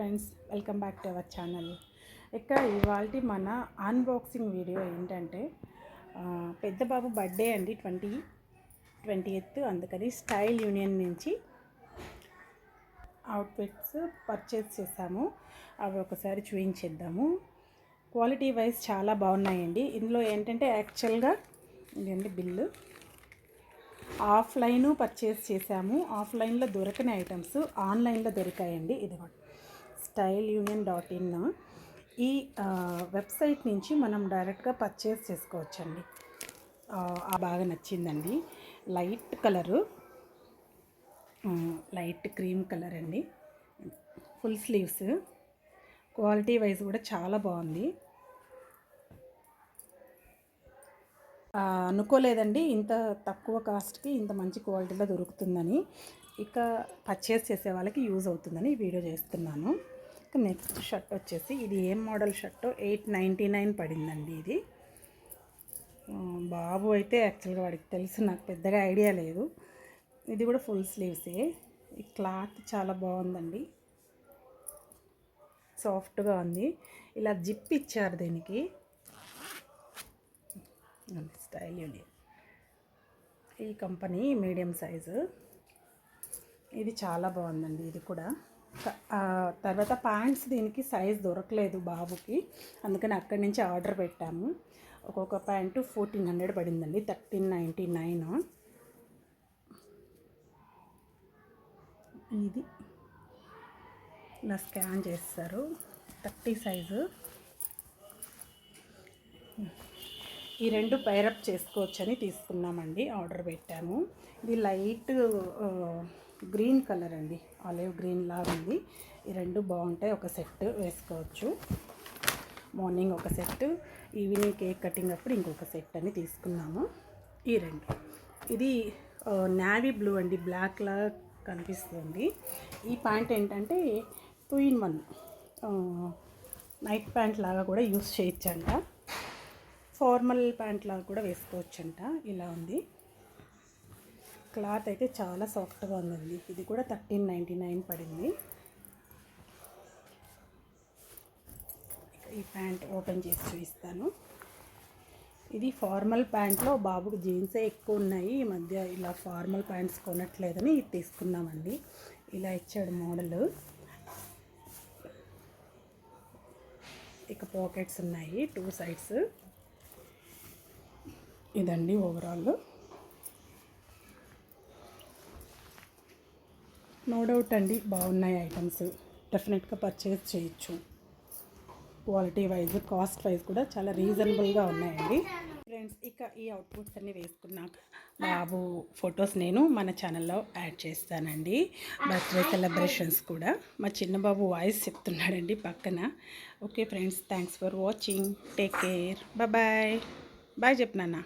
Friends welcome back to our channel. ఇక ఇవాళ మన అన్బాక్సింగ్ వీడియో ఏంటంటే పెద్ద బాబు బర్త్డే అండి ట్వంటీ ట్వంటీ ఎయిత్ అందుకని స్టైల్ యూనియన్ నుంచి అవుట్ఫిట్స్ పర్చేస్ చేసాము. అవి ఒకసారి చూపించేద్దాము క్వాలిటీ వైజ్ చాలా బాగున్నాయండి. ఇందులో ఏంటంటే యాక్చువల్గా ఇదండి బిల్లు ఆఫ్లైన్ పర్చేస్ చేసాము. ఆఫ్లైన్లో దొరకని ఐటమ్స్ ఆన్లైన్లో దొరికాయండి. ఇది స్టైల్ యూనియన్ డాట్ ఇన్ ఈ వెబ్సైట్ నుంచి మనం డైరెక్ట్గా పర్చేస్ చేసుకోవచ్చండి. బాగా నచ్చిందండి. Light colour light cream colour అండి. ఫుల్ స్లీవ్స్ క్వాలిటీ వైజ్ కూడా చాలా బాగుంది. అనుకోలేదండి. ఇంత తక్కువ కాస్ట్కి ఇంత మంచి క్వాలిటీలో దొరుకుతుందని. ఇక పర్చేస్ చేసే వాళ్ళకి యూజ్ అవుతుందని వీడియో చేస్తున్నాను. నెక్స్ట్ షర్ట్ వచ్చేసి ఇది ఏం model shirt eight ninety nine పడిందండి ఇది. బాబు అయితే యాక్చువల్గా వాడికి తెలుసు నాకు పెద్దగా ఐడియా లేదు. ఇది కూడా ఫుల్ స్లీవ్సే. ఈ క్లాత్ చాలా బాగుందండి. సాఫ్ట్గా ఉంది. ఇలా జిప్ ఇచ్చారు దీనికి. స్టైల్ యూనియన్ ఈ కంపెనీ మీడియం సైజు. ఇది చాలా బాగుందండి ఇది కూడా. తర్వాత ప్యాంట్స్ దీనికి సైజ్ దొరకలేదు బాబుకి. అందుకని అక్కడి నుంచి ఆర్డర్ పెట్టాము. ఒక్కొక్క ప్యాంటు ఫోర్టీన్ హండ్రెడ్ పడిందండి థర్టీన్ నైంటీ నైన్. ఇది. ఇలా స్కాన్ చేస్తారు. Thirty size. ఈ రెండు పైరప్ చేసుకోవచ్చని తీసుకున్నామండి ఆర్డర్ పెట్టాము. ఇది లైట్ గ్రీన్ కలర్ అండి. ఆలివ్ గ్రీన్ లాగా ఉంది. ఈ రెండు బాగుంటాయి. ఒక సెట్ వేసుకోవచ్చు. మార్నింగ్ ఒక సెట్ ఈవినింగ్ కేక్ కటింగ్ అప్పుడు ఇంకొక సెట్ అని తీసుకున్నాము. ఈ రెండు. ఇది నావీ బ్లూ అండి. బ్లాక్ లాగా కనిపిస్తుంది. ఈ ప్యాంట్ ఏంటంటే two in one. Night pant లాగా కూడా యూస్ చేయొచ్చంట. ఫార్మల్ ప్యాంట్ లాగా కూడా వేసుకోవచ్చంట. ఇలా ఉంది. క్లాత్ అయితే చాలా సాఫ్ట్గా ఉందండి. ఇది కూడా థర్టీన్ నైంటీ నైన్ పడింది. ఈ ప్యాంట్ ఓపెన్ చేసి చూపిస్తాను. ఇది ఫార్మల్ ప్యాంట్లో బాబుకి జీన్సే ఎక్కువ ఉన్నాయి. ఈ మధ్య ఇలా ఫార్మల్ ప్యాంట్స్ కొనట్లేదని ఇది తీసుకున్నామండి ఇలా ఇచ్చాడు మోడల్. ఇక పాకెట్స్ ఉన్నాయి టూ సైడ్స్. ఇదండి ఓవరాల్. నో డౌట్ అండి బాగున్నాయి ఐటమ్స్ డెఫినెట్గా పర్చేస్ చేయొచ్చు. క్వాలిటీ వైజ్ కాస్ట్ వైజ్ కూడా చాలా రీజనబుల్గా ఉన్నాయండి. ఫ్రెండ్స్ ఇక ఈ అవుట్పుట్స్ అన్నీ వేసుకున్నాక బాబు ఫొటోస్ నేను మన ఛానల్లో యాడ్ చేస్తానండి. బర్త్డే సెలబ్రేషన్స్ కూడా. మా చిన్న బాబు వాయిస్ చెప్తున్నాడండి పక్కన. Okay friends thanks for watching take care bye bye చెప్పినా